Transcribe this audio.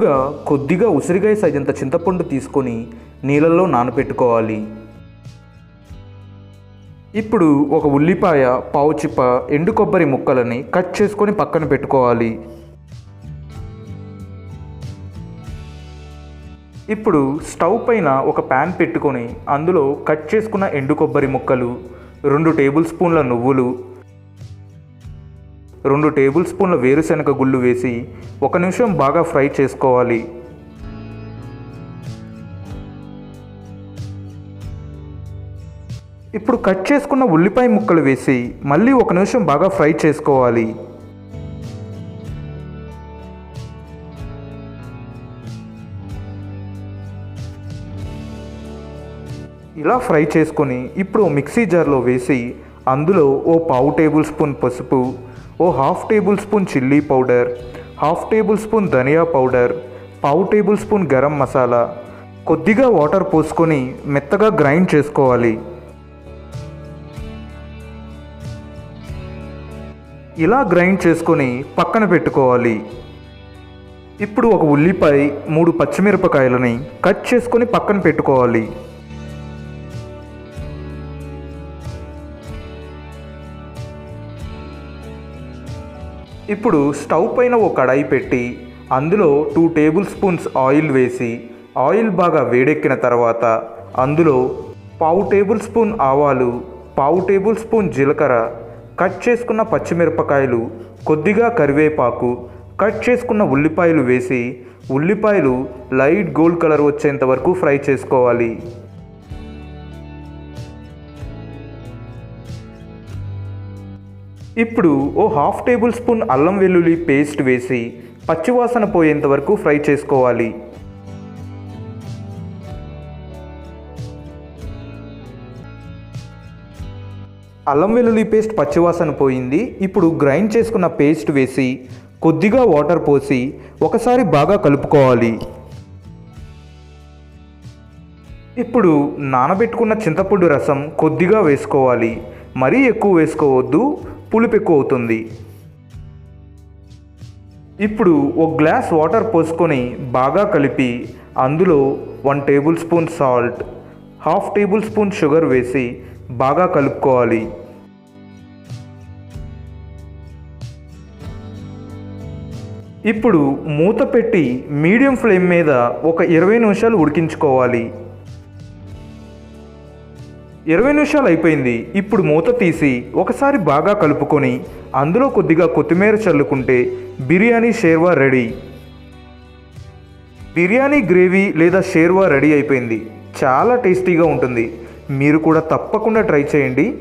ముందుగా కొద్దిగా ఉసిరికాయ సైజంత చింతపండు తీసుకొని నీళ్ళల్లో నానబెట్టుకోవాలి ఇప్పుడు ఒక ఉల్లిపాయ పావు చిప్ప ఎండు కొబ్బరి ముక్కలని కట్ చేసుకొని పక్కన పెట్టుకోవాలి. ఇప్పుడు స్టవ్ పైన ఒక ప్యాన్ పెట్టుకొని అందులో కట్ చేసుకున్న ఎండు కొబ్బరి ముక్కలు రెండు టేబుల్ స్పూన్ల నువ్వులు రెండు టేబుల్ స్పూన్ల వేరుశనగ గుళ్ళు వేసి ఒక నిమిషం బాగా ఫ్రై చేసుకోవాలి. ఇప్పుడు కట్ చేసుకున్న ఉల్లిపాయ ముక్కలు వేసి మళ్ళీ ఒక నిమిషం బాగా ఫ్రై చేసుకోవాలి. ఇలా ఫ్రై చేసుకొని ఇప్పుడు మిక్సీ జార్లో వేసి అందులో ఓ పావు టేబుల్ స్పూన్ పసుపు ఓ half tablespoon chilli powder half tablespoon dhania powder పావు టేబుల్ స్పూన్ గరం మసాలా. కొద్దిగా వాటర్ పోసుకొని మెత్తగా గ్రైండ్ చేసుకోవాలి. ఇలా గ్రైండ్ చేసుకొని పక్కన పెట్టుకోవాలి. ఇప్పుడు ఒక ఉల్లిపాయ మూడు పచ్చిమిరపకాయలని కట్ చేసుకొని పక్కన పెట్టుకోవాలి. ఇప్పుడు స్టవ్ పైన ఓ కడాయి పెట్టి అందులో టూ టేబుల్ స్పూన్స్ ఆయిల్ వేసి ఆయిల్ బాగా వేడెక్కిన తర్వాత అందులో పావు టేబుల్ స్పూన్ ఆవాలు పావు టేబుల్ స్పూన్ జీలకర్ర కట్ చేసుకున్న పచ్చిమిరపకాయలు కొద్దిగా కరివేపాకు కట్ చేసుకున్న ఉల్లిపాయలు వేసి ఉల్లిపాయలు లైట్ గోల్డ్ కలర్ వచ్చేంత వరకు ఫ్రై చేసుకోవాలి. ఇప్పుడు ఓ హాఫ్ టేబుల్ స్పూన్ అల్లం వెల్లుల్లి పేస్ట్ వేసి పచ్చివాసన పోయేంత వరకు ఫ్రై చేసుకోవాలి. అల్లం వెల్లుల్లి పేస్ట్ పచ్చివాసన పోయింది. ఇప్పుడు గ్రైండ్ చేసుకున్న పేస్ట్ వేసి కొద్దిగా వాటర్ పోసి ఒకసారి బాగా కలుపుకోవాలి. ఇప్పుడు నానబెట్టుకున్న చింతపండు రసం కొద్దిగా వేసుకోవాలి. మరీ ఎక్కువ వేసుకోవద్దు. పులుపు ఎక్కువ అవుతుంది ఇప్పుడు ఒక గ్లాస్ వాటర్ పోసుకొని బాగా కలిపి అందులో one tablespoon salt half tablespoon sugar వేసి బాగా కలుపుకోవాలి. ఇప్పుడు మూత పెట్టి మీడియం ఫ్లేమ్ మీద ఒక ఇరవై నిమిషాలు ఉడికించుకోవాలి. ఇరవై నిమిషాలు అయిపోయింది. ఇప్పుడు మూత తీసి ఒకసారి బాగా కలుపుకొని అందులో కొద్దిగా కొత్తిమీర చల్లుకుంటే బిర్యానీ షేర్వా రెడీ. బిర్యానీ గ్రేవీ లేదా షేర్వా రెడీ అయిపోయింది. చాలా టేస్టీగా ఉంటుంది. మీరు కూడా తప్పకుండా ట్రై చేయండి.